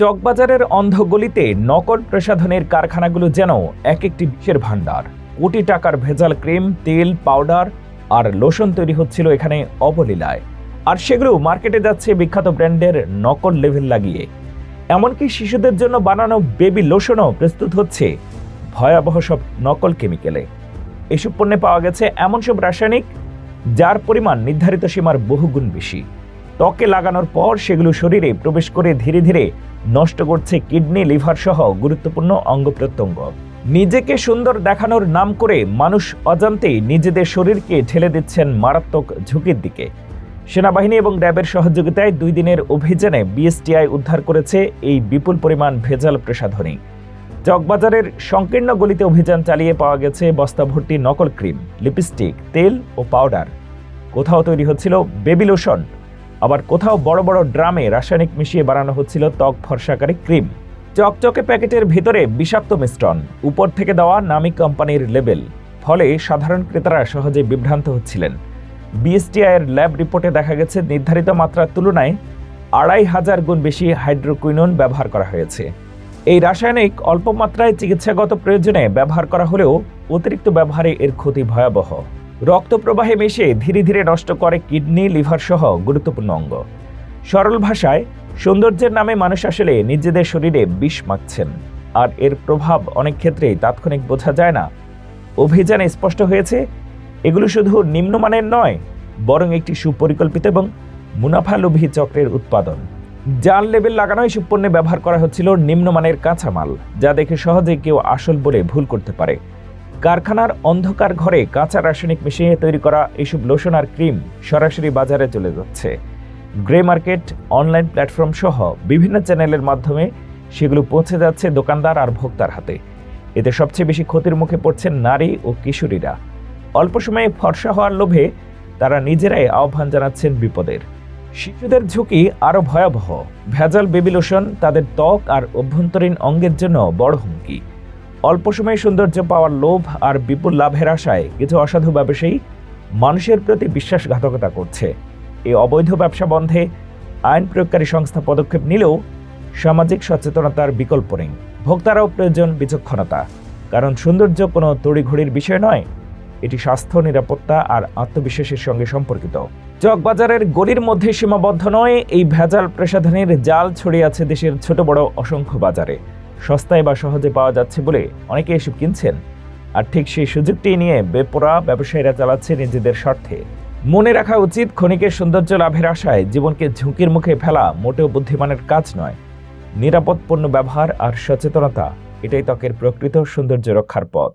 চকবাজারের অন্ধগলিতে নকল প্রসাধনের কারখানাগুলো যেন এক একটি বিষের ভাণ্ডার। কোটি টাকার ভেজাল ক্রিম, তেল, পাউডার আর লোশন তৈরি হচ্ছিল এখানে অবলীলায়। আর সেগুলো মার্কেটে যাচ্ছে বিখ্যাত ব্র্যান্ডের নকল লেভেল লাগিয়ে। এমনকি শিশুদের জন্য বানানো বেবি লোশনও প্রস্তুত হচ্ছে ভয়াবহ সব নকল কেমিক্যালে। এসব পণ্যে পাওয়া গেছে এমন সব রাসায়নিক, যার পরিমাণ নির্ধারিত সীমার বহুগুণ বেশি। ত্বকে লাগানোর পর সেগুলো শরীরে প্রবেশ করে ধীরে ধীরে নষ্ট করছে কিডনি, লিভার সহ গুরুত্বপূর্ণ অঙ্গ প্রত্যঙ্গ। নিজেকে সুন্দর দেখানোর নাম করে মানুষ অজান্তেই নিজেদের শরীরকে ঠেলে দিচ্ছেন মারাত্মক ঝুঁকির দিকে। সেনাবাহিনী এবং র্যাবের সহযোগিতায় দুই দিনের অভিযানে বিএসটিআই উদ্ধার করেছে এই বিপুল পরিমাণ ভেজাল প্রসাধনী। চকবাজারের সংকীর্ণ গলিতে অভিযান চালিয়ে পাওয়া গেছে বস্তা ভর্তি নকল ক্রিম, লিপস্টিক, তেল ও পাউডার। কোথাও তৈরি হচ্ছিল বেবি লোশন আবার কোথাও বড় বড় ড্রামে রাসায়নিক মিশিয়ে বানানো হচ্ছিল ত্বক ফর্সাকারী ক্রিম। চকচকে প্যাকেটের ভেতরে বিষাক্ত মিশ্রণ উপর থেকে দেওয়া নামি কোম্পানির লেবেল। ফলে সাধারণ ক্রেতারা সহজে বিভ্রান্ত হচ্ছিলেন। বিএসটিআইয়ের ল্যাব রিপোর্টে দেখা গেছে, নির্ধারিত মাত্রার তুলনায় আড়াই হাজার গুণ বেশি হাইড্রোকুইনন ব্যবহার করা হয়েছে। এই রাসায়নিক অল্প মাত্রায় চিকিৎসাগত প্রয়োজনে ব্যবহার করা হলেও অতিরিক্ত ব্যবহারে এর ক্ষতি ভয়াবহ। রক্ত প্রবাহে মিশে ধীরে ধীরে নষ্ট করে কিডনি, লিভার সহ গুরুত্বপূর্ণ অঙ্গ। সরল ভাষায়, সৌন্দর্যের নামে মানুষ আসলে নিজেদের শরীরে বিষ মাখছেন। আর এর প্রভাব অনেক ক্ষেত্রেই তাৎক্ষণিক বোঝা যায় না। অভিযানে স্পষ্ট হয়েছে, এগুলো শুধু নিম্নমানের নয়, বরং একটি সুপরিকল্পিত এবং মুনাফালোভী চক্রের উৎপাদন। জাল লেবেল লাগানো এসব ব্যবহার করা হচ্ছিল নিম্নমানের কাঁচামাল, যা দেখে সহজে কেউ আসল বলে ভুল করতে পারে। কারখানার অন্ধকার ঘরে কাঁচা রাসায়নিক মিশিয়ে তৈরি করা এইসব লোশন আর ক্রিম সরাসরি বাজারে চলে যাচ্ছে। গ্রে মার্কেট, অনলাইন প্ল্যাটফর্ম সহ বিভিন্ন চ্যানেলের মাধ্যমে সেগুলো পৌঁছে যাচ্ছে দোকানদার আর ভোক্তার হাতে। এতে সবচেয়ে বেশি ক্ষতির মুখে পড়ছেন নারী ও কিশোরীরা। অল্প সময়ে ফর্সা হওয়ার লোভে তারা নিজেরাই আহ্বান জানাচ্ছেন বিপদের। শিশুদের ঝুঁকি আরও ভয়াবহ। ভেজাল বেবি লোশন তাদের ত্বক আর অভ্যন্তরীণ অঙ্গের জন্য বড় হুমকি। অল্প সময়ে সৌন্দর্য পাওয়ার লোভ আর বিপুল লাভের আশায় কিছু অসাধু ব্যবসায়ী মানুষের প্রতি বিশ্বাসঘাতকতা করছে। এই অবৈধ ব্যবসা বন্ধে আইন প্রয়োগকারী সংস্থা পদক্ষেপ নিলেও সামাজিক সচেতনতার বিকল্প নেই। ভোক্তারাও প্রয়োজন বিচক্ষণতা। কারণ সৌন্দর্য কোনো তড়িঘড়ির বিষয় নয়, এটি স্বাস্থ্য, নিরাপত্তা আর আত্মবিশ্বাসের সঙ্গে সম্পর্কিত। চকবাজারের গলির মধ্যে সীমাবদ্ধ নয়, এই ভেজাল প্রসাধনের জাল ছড়িয়ে আছে দেশের ছোট বড় অসংখ্য বাজারে। সস্তায় বা সহজে পাওয়া যাচ্ছে বলে অনেকে এসব কিনছেন। আর ঠিক সেই সুযোগটি নিয়ে বেপরা ব্যবসায়ীরা চালাচ্ছে নিজেদের স্বার্থে। মনে রাখা উচিত, ক্ষণিকের সৌন্দর্য লাভের আশায় জীবনকে ঝুঁকির মুখে ফেলা মোটেও বুদ্ধিমানের কাজ নয়। নিরাপদ পণ্য ব্যবহার আর সচেতনতা, এটাই ত্বকের প্রকৃত সৌন্দর্য রক্ষার পথ।